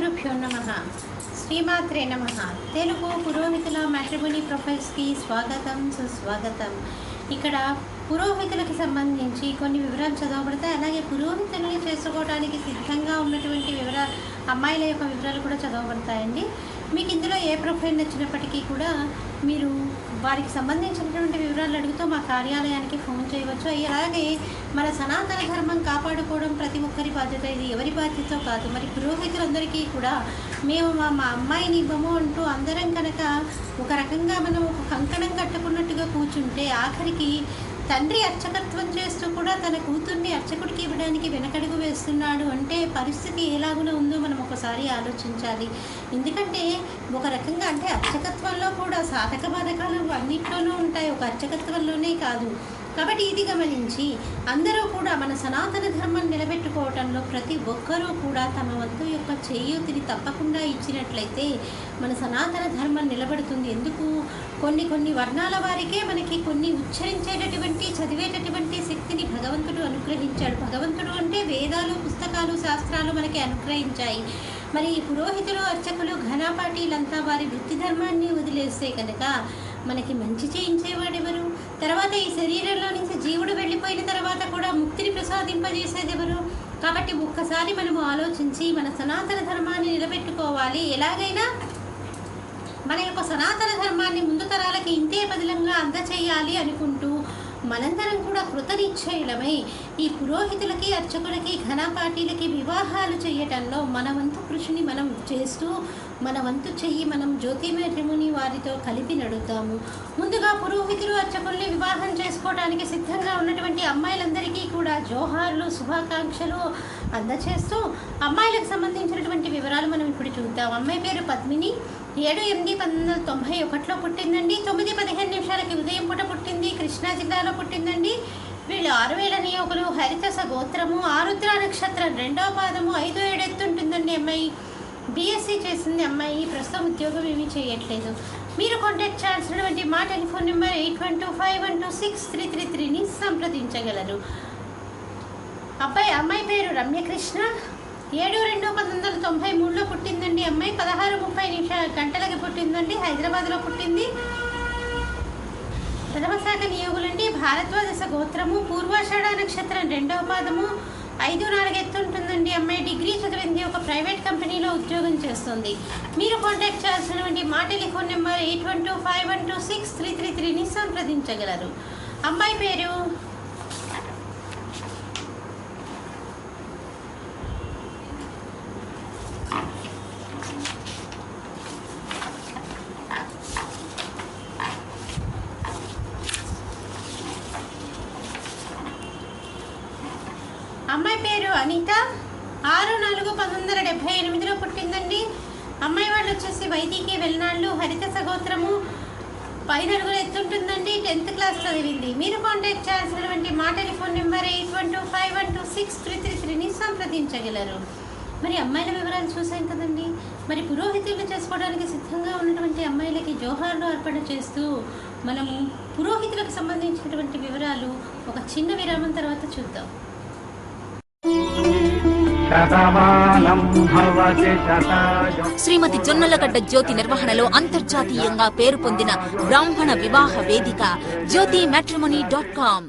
గురుభ్యో నమ. శ్రీమాత్రే నమ. తెలుగు పురోహితుల మ్యాట్రిమోనీ ప్రొఫైల్స్కి స్వాగతం సుస్వాగతం. ఇక్కడ పురోహితులకు సంబంధించి కొన్ని వివరాలు చదవబడతాయి. అలాగే పురోహితులను చేసుకోవడానికి సిద్ధంగా ఉన్నటువంటి వివరా అమ్మాయిల యొక్క వివరాలు కూడా చదవబడతాయండి. మీకు ఇందులో ఏ ప్రొఫైల్ నచ్చినప్పటికీ కూడా మీరు వారికి సంబంధించినటువంటి వివరాలు అడుగుతూ మా కార్యాలయానికి ఫోన్ చేయవచ్చు. అలాగే మన సనాతన ధర్మం కాపాడుకోవడం ప్రతి ఒక్కరి బాధ్యత. ఇది ఎవరి బాధ్యత కాదు. మరి పురోహితులందరికీ కూడా మేము మా మా అమ్మాయిని ఇవ్వము అంటూ అందరం కనుక ఒక రకంగా మనం ఒక కంకణం కట్టుకున్నట్టుగా కూర్చుంటే ఆఖరికి తండ్రి అర్చకత్వం చేస్తూ కూడా తన కూతుర్ని అర్చకుడికి ఇవ్వడానికి వెనకడుగు వేస్తున్నాడు. అంటే పరిస్థితి ఎలాగున ఉందో మనం ఒకసారి ఆలోచించాలి. ఎందుకంటే ఒక రకంగా అంటే అర్చకత్వంలో కూడా సాధక బాధకాలు అన్నిట్లోనూ ఉంటాయి. ఒక అర్చకత్వంలోనే కాదు. కాబట్టి ఇది గమనించి అందరూ కూడా మన సనాతన ధర్మం నిలబెట్టుకోవటంలో ప్రతి ఒక్కరూ కూడా తమ వంతు యొక్క చేయూతిని తప్పకుండా ఇచ్చినట్లయితే మన సనాతన ధర్మం నిలబడుతుంది. ఎందుకు? కొన్ని కొన్ని వర్ణాల వారికే మనకి కొన్ని ఉచ్చరించేటటువంటి చదివేటటువంటి శక్తిని భగవంతుడు అనుగ్రహించాడు. భగవంతుడు అంటే వేదాలు పుస్తకాలు శాస్త్రాలు మనకి అనుగ్రహించాయి. మరి పురోహితులు అర్చకులు ఘనాపాటీలంతా వారి వృత్తి ధర్మాన్ని వదిలేస్తే కనుక మనకి మంచి చేయించేవాడెవరు? తర్వాత ఈ శరీరంలో నుంచి జీవుడు వెళ్ళిపోయిన తర్వాత కూడా ముక్తిని ప్రసాదింపజేసేది ఎవరు? కాబట్టి ఒక్కసారి మనము ఆలోచించి మన సనాతన ధర్మాన్ని నిలబెట్టుకోవాలి. ఎలాగైనా మన యొక్క సనాతన ధర్మాన్ని ముందు తరాలకి ఇంతే బదిలంగా అందచేయాలి అనుకుంటూ మనందరం కూడా కృతనిశ్చయులమై ఈ పురోహితులకి అర్చకులకి ఘనపాటీలకి వివాహాలు చేయటంలో మన వంతు కృషిని మనం చేస్తూ మన వంతు చెయ్యి మనం జ్యోతిర్మణి వారితో కలిపి నడుద్దాము. ముందుగా పురోహితులు అర్చకుల్ని వివాహం చేసుకోవడానికి సిద్ధంగా ఉన్నటువంటి అమ్మాయిలందరికీ కూడా జోహార్లు శుభాకాంక్షలు అందచేస్తూ అమ్మాయిలకు సంబంధించినటువంటి వివరాలు మనం ఇప్పుడు చూద్దాం. అమ్మాయి పేరు పద్మిని. ఏడు ఎనిమిది పంతొమ్మిది వందల తొంభై ఒకటిలో పుట్టిందండి. తొమ్మిది పదిహేను నిమిషాలకి ఉదయం పూట పుట్టింది. కృష్ణా జిల్లాలో పుట్టిందండి. వీళ్ళు ఆరు వేల నియోగులు హరితస గోత్రము. ఆరుద్ర నక్షత్రం రెండవ పాదము ఐదో ఏడెత్తుంటుందండి అమ్మాయి. బీఎస్సీ చేసింది అమ్మాయి. ప్రస్తుతం ఉద్యోగం ఏమీ చేయట్లేదు. మీరు కాంటాక్ట్ చేయాల్సినటువంటి మా telephone number eight one two five one two six three three త్రీని సంప్రదించగలరు. అబ్బాయి అమ్మాయి పేరు రమ్యకృష్ణ. ఏడు రెండు పంతొమ్మిది వందల తొంభై మూడులో పుట్టిందండి అమ్మాయి. పదహారు ముప్పై నిమిషాల గంటలకి పుట్టిందండి. హైదరాబాద్లో పుట్టింది. ప్రథమశాఖ నియోగులండి. భారద్వాదశ గోత్రము. పూర్వాషాఢ నక్షత్రం రెండవ పాదము. ఐదు నాలుగు ఎత్తుంటుందండి అమ్మాయి డిగ్రీ చదివింది. ఒక ప్రైవేట్ కంపెనీలో ఉద్యోగం చేస్తుంది. మీరు కాంటాక్ట్ చేయాల్సిన మా telephone number eight one two five one two six three three త్రీని సంప్రదించగలరు. అమ్మాయి పేరు? అమ్మాయి పేరు అనిత? ఆరు నాలుగు పంతొమ్మిది వందల డెబ్బై ఎనిమిదిలో పుట్టిందండి. అమ్మాయి వాళ్ళు వచ్చేసి వైదికి వెళ్ళినాళ్ళు హరిత సగోత్రము పైన అడుగులు ఎత్తుంటుందండి టెన్త్ క్లాస్ చదివింది. మీరు కాంటాక్ట్ చేయాల్సినటువంటి మా telephone number eight one two five one two six three three త్రీని సంప్రదించగలరు. మరి అమ్మాయిల వివరాలు చూసాం కదండి. మరి పురోహితులు చేసుకోవడానికి సిద్ధంగా ఉన్నటువంటి అమ్మాయిలకి జోహార్లు అర్పణ చేస్తూ మనము పురోహితులకు సంబంధించినటువంటి వివరాలు ఒక చిన్న విరామం తర్వాత చూద్దాం. శ్రీమతి జొన్నలగడ్డ జ్యోతి నిర్వహణలో అంతర్జాతీయంగా పేరు పొందిన బ్రాహ్మణ వివాహ వేదిక జ్యోతి మ్యాట్రిమోనీ డాట్ కామ్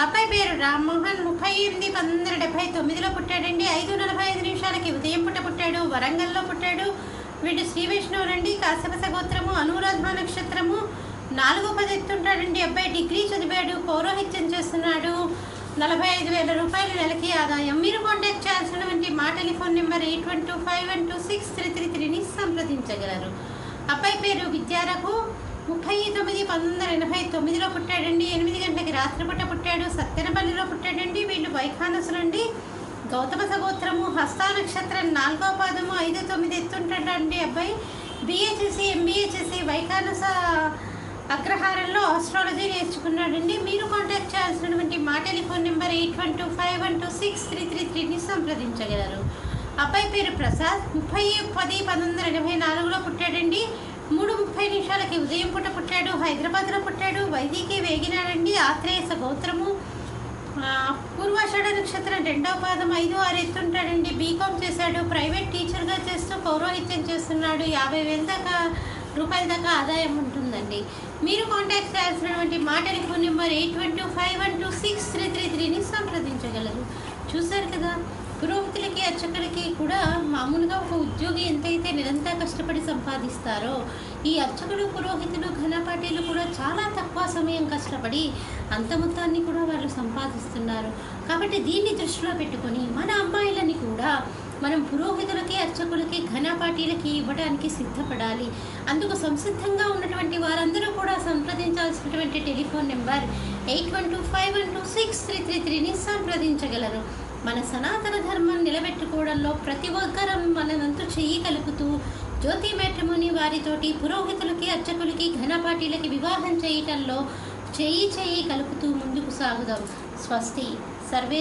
అబ్బాయి పేరు రామ్మోహన్. ముప్పై ఎనిమిది పంతొమ్మిది వందల డెబ్బై తొమ్మిదిలో పుట్టాడండి. ఐదు నలభై ఐదు నిమిషాలకి ఉదయం పుట్ట పుట్టాడు. వరంగల్లో పుట్టాడు. వీడు శ్రీ వైష్ణవులండి కాశ్యప గోత్రము అనురాధ నక్షత్రము. నాలుగో పది ఎత్తుంటాడండి. అబ్బాయి డిగ్రీ చదివాడు. పౌరోహిత్యం చేస్తున్నాడు. నలభై ఐదు వేల రూపాయలు నెలకి ఆదాయం. మీరు కాంటాక్ట్ చేయాల్సినటువంటి మా telephone number eight one two five one two six three three త్రీని సంప్రదించగలరు. అబ్బాయి పేరు విద్యారకు ముప్పై తొమ్మిది పంతొమ్మిది వందల ఎనభై తొమ్మిదిలో పుట్టాడండి. ఎనిమిది గంటలకి రాత్రిపూట పుట్టాడు. సత్తెనపల్లిలో పుట్టాడండి. వీళ్ళు వైఖానసులండి గౌతమ సగోత్రము హస్తా నక్షత్రం నాలుగో పాదము ఐదు తొమ్మిది ఎత్తుంటాడండి అబ్బాయి. బిఏ చేసి ఎంబీఏ చేసి వైఖానస అగ్రహారంలో ఆస్ట్రాలజీ నేర్చుకున్నాడండి. మీరు కాంటాక్ట్ చేయాల్సినటువంటి మా telephone number eight one two five one two six three three త్రీని సంప్రదించగలరు. అబ్బాయి పేరు ప్రసాద్. ముప్పై పది పంతొమ్మిది వందల ఎనభై నాలుగులో పుట్టాడండి. మూడు ముప్పై నిమిషాలకి ఉదయం పూట పుట్టాడు. హైదరాబాద్లో పుట్టాడు. వైదికి వేగినాడండి. ఆత్రేయస గోత్రము. పూర్వాషాఢ నక్షత్రం రెండవ పాదం ఐదు ఆరు ఎత్తుంటాడండి. బీకామ్ చేశాడు. ప్రైవేట్ టీచర్గా చేస్తూ పౌరోహిత్యం చేస్తున్నాడు. యాభై వేల దాకా రూపాయల దాకా ఆదాయం ఉంటుంది ఉంటుందండి మీరు కాంటాక్ట్ చేయాల్సినటువంటి మా telephone number eight one two five one two six three three త్రీని సంప్రదించగలరు. చూశారు కదా? పురోహితులకి అర్చకులకి కూడా మామూలుగా ఒక ఉద్యోగి ఎంతైతే నిరంతర కష్టపడి సంపాదిస్తారో ఈ అర్చకులు పురోహితులు ఘనపాటీలు కూడా చాలా తక్కువ సమయం కష్టపడి అంత మొత్తాన్ని కూడా వాళ్ళు సంపాదిస్తున్నారు. కాబట్టి దీన్ని దృష్టిలో పెట్టుకొని మన అమ్మాయిలని కూడా మనం పురోహితులకి అర్చకులకి ఘనపాటీలకి ఇవ్వడానికి సిద్ధపడాలి. అందుకు సంసిద్ధంగా ఉన్నటువంటి వారందరూ కూడా సంప్రదించాల్సినటువంటి telephone number eight one two five one two six three three త్రీని సంప్రదించగలరు. మన సనాతన ధర్మం నిలబెట్టుకోవడంలో ప్రతి ఒక్కరం మనంతు చెయ్యి కలుపుతూ జ్యోతి మ్యాట్రిమోని వారితోటి పురోహితులకి అర్చకులకి ఘనపాటీలకి వివాహం చేయటంలో చెయ్యి చెయ్యి కలుపుతూ ముందుకు సాగుదాం. స్వస్తి. సర్వే